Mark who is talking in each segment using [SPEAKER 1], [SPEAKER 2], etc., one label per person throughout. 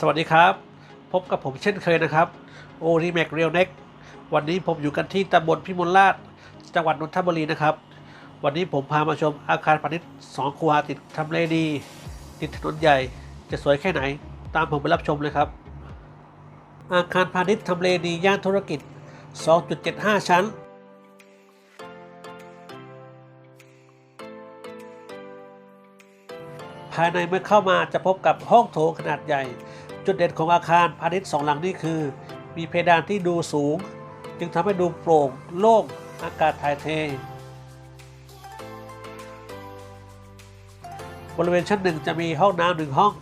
[SPEAKER 1] สวัสดีครับ พบกับผมเช่นเคยนะครับ โอรีแมกเรียลเน็กวันนี้ผมอยู่กันที่ตำบลพิมลราช จังหวัดนนทบุรีนะครับ วันนี้ผมพามาชมอาคารพาณิชย์สองคูหาติดทำเลดี ติดถนนใหญ่ จะสวยแค่ไหน ตามผมไปรับชมเลยครับ อาคารพาณิชย์ทำเลดีย่านธุรกิจ 2.75 ชั้นภายในเมื่อเข้ามาจะพบกับห้องโถงขนาดใหญ่ จุดเด่นของอาคารพาณิชย์สองหลังนี้คือ มีเพดานที่ดูสูง จึงทำให้ดูโปร่งโล่งอากาศถ่ายเท บริเวณชั้นหนึ่งจะมีห้องน้ำหนึ่งห้อง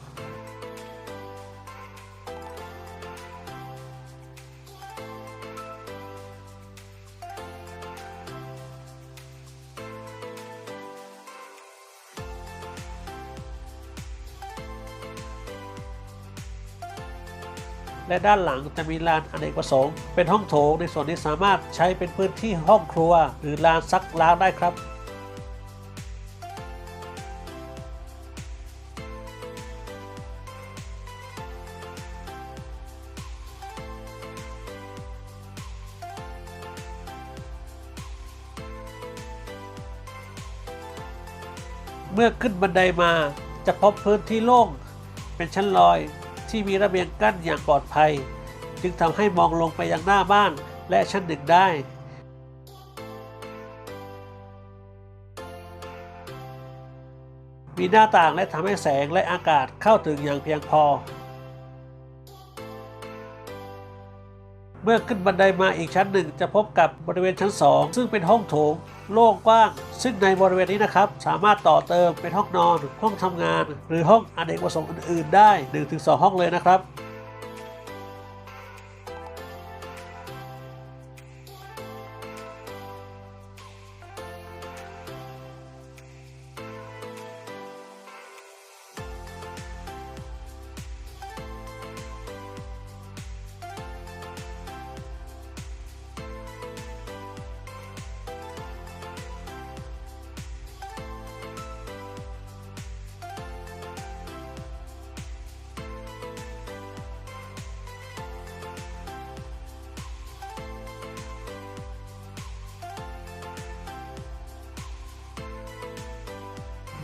[SPEAKER 1] และด้านหลังจะมีลานอเนกประสงค์ เป็นห้องโถงในส่วนนี้สามารถใช้เป็นพื้นที่ห้องครัว หรือลานซักล้างได้ครับเมื่อขึ้นบันไดมาจะพบพื้นที่โล่งเป็นชั้นลอย ที่มีระเบียงกั้นอย่างปลอดภัย จึงทำให้มองลงไปยังหน้าบ้านและชั้นหนึ่งได้ มีหน้าต่างและทำให้แสงและอากาศเข้าถึงอย่างเพียงพอ เมื่อขึ้นบันไดมาอีกชั้นหนึ่งจะพบกับบริเวณชั้น 2 ซึ่งเป็นห้องโถงโล่งกว้าง ซึ่งในบริเวณนี้นะครับ สามารถต่อเติมเป็นห้องนอน ห้องทำงาน หรือห้องอเนกประสงค์อื่นๆได้ 1-2 ห้องเลยนะครับ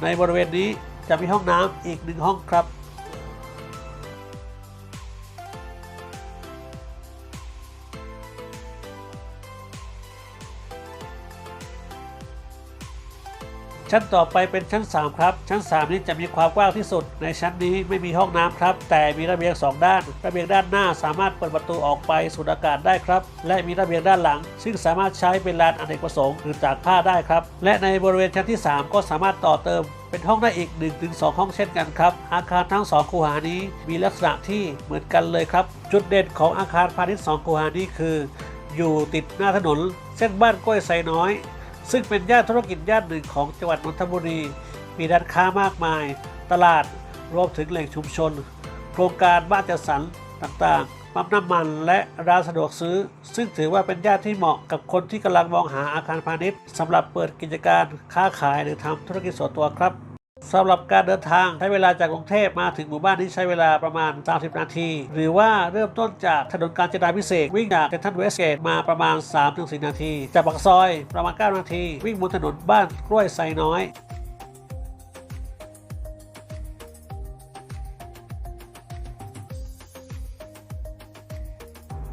[SPEAKER 1] ในบริเวณนี้จะมีห้องน้ำอีกหนึ่งห้องครับ ชั้นต่อไปเป็นชั้น 3 ครับ ชั้น 3 นี้จะมีความกว้างที่สุด ในชั้นนี้ไม่มีห้องน้ำครับ แต่มีระเบียง 2 ด้าน ระเบียงด้านหน้าสามารถเปิดประตูออกไปสูดอากาศได้ครับ และมีระเบียงด้านหลัง ซึ่งสามารถใช้เป็นลานอเนกประสงค์หรือตากผ้าได้ครับ และในบริเวณชั้นที่ 3 ก็สามารถต่อเติมเป็นห้องได้อีก 1-2 ห้องเช่นกันครับ อาคารทั้ง 2 คูหานี้มีลักษณะที่เหมือนกันเลยครับ จุดเด่นของอาคารพาณิชย์ 2 คูหานี้คือ อยู่ติดหน้าถนน เส้นบ้านกล้วยไซน้อย ซึ่งเป็นย่านธุรกิจย่านหนึ่งของจังหวัดนนทบุรี มีร้านค้ามากมาย ตลาดรวมถึงแหล่งชุมชน โครงการบ้านจัดสรรต่างๆ ปั๊มน้ำมันและร้านสะดวกซื้อ ซึ่งถือว่าเป็นย่านที่เหมาะกับคนที่กำลังมองหาอาคารพาณิชย์สำหรับเปิดกิจการค้าขายหรือทำธุรกิจส่วนตัวครับ สำหรับการเดินทางใช้เวลาจากกรุงเทพมาถึงหมู่บ้านนี้ใช้เวลาประมาณ 30 นาที หรือว่าเริ่มต้นจากถนนกาญจนาพิเศษวิ่งจากเซนทรัลเวสเกตมาประมาณ 3-4 นาที จากปากซอยประมาณ 9 นาที วิ่งบนถนนบ้านกล้วยไซน้อย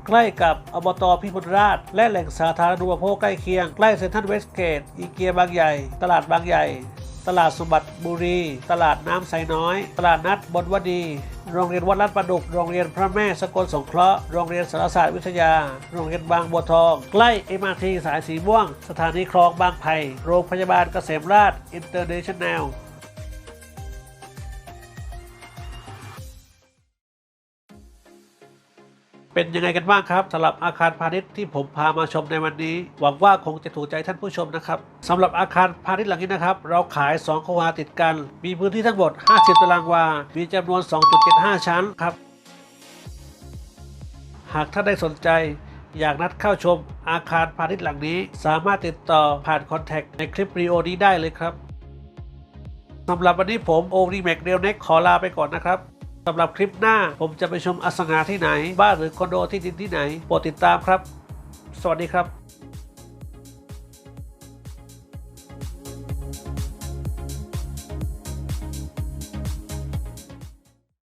[SPEAKER 1] ใกล้กับอบตพิมลราช และแหล่งสาธารณูปโภคใกล้เคียง ใกล้เซ็นทรัลเวสเกต อีเกียบางใหญ่ ตลาดบางใหญ่ ตลาดสมบัติบุรี ตลาดน้ำไซน้อย ตลาดนัดบนวดี โรงเรียนวัดลาดประดุก โรงเรียนพระแม่สกลสงเคราะห์ โรงเรียนสารศาสตร์วิทยา โรงเรียนบางบัวทอง ใกล้เอ็มอาร์ทีสายสีม่วง สถานีคลองบางไผ่ โรงพยาบาลเกษมราชอินเตอร์เนชั่นแนล เป็นยังไงกันบ้างครับสำหรับอาคารพาณิชย์ที่ผมพามาชมในวันนี้ หวังว่าคงจะถูกใจท่านผู้ชมนะครับสำหรับอาคารพาณิชย์หลังนี้นะครับ เราขาย 2คูหาติดกัน มีพื้นที่ทั้งหมด 50 ตารางวา มีจำนวน 2.75 ชั้นครับ หากท่านได้สนใจอยากนัดเข้าชมอาคารพาณิชย์หลังนี้ สามารถติดต่อผ่านคอนแทคในคลิปวิดีโอนี้ได้เลยครับสำหรับวันนี้ผมโอรีแมกเรียวเน็กขอลาไปก่อนนะครับ สำหรับคลิปหน้าผมจะไปชมอสังหาที่ไหน บ้านหรือคอนโดที่ดินที่ไหน โปรดติดตามครับ สวัสดีครับ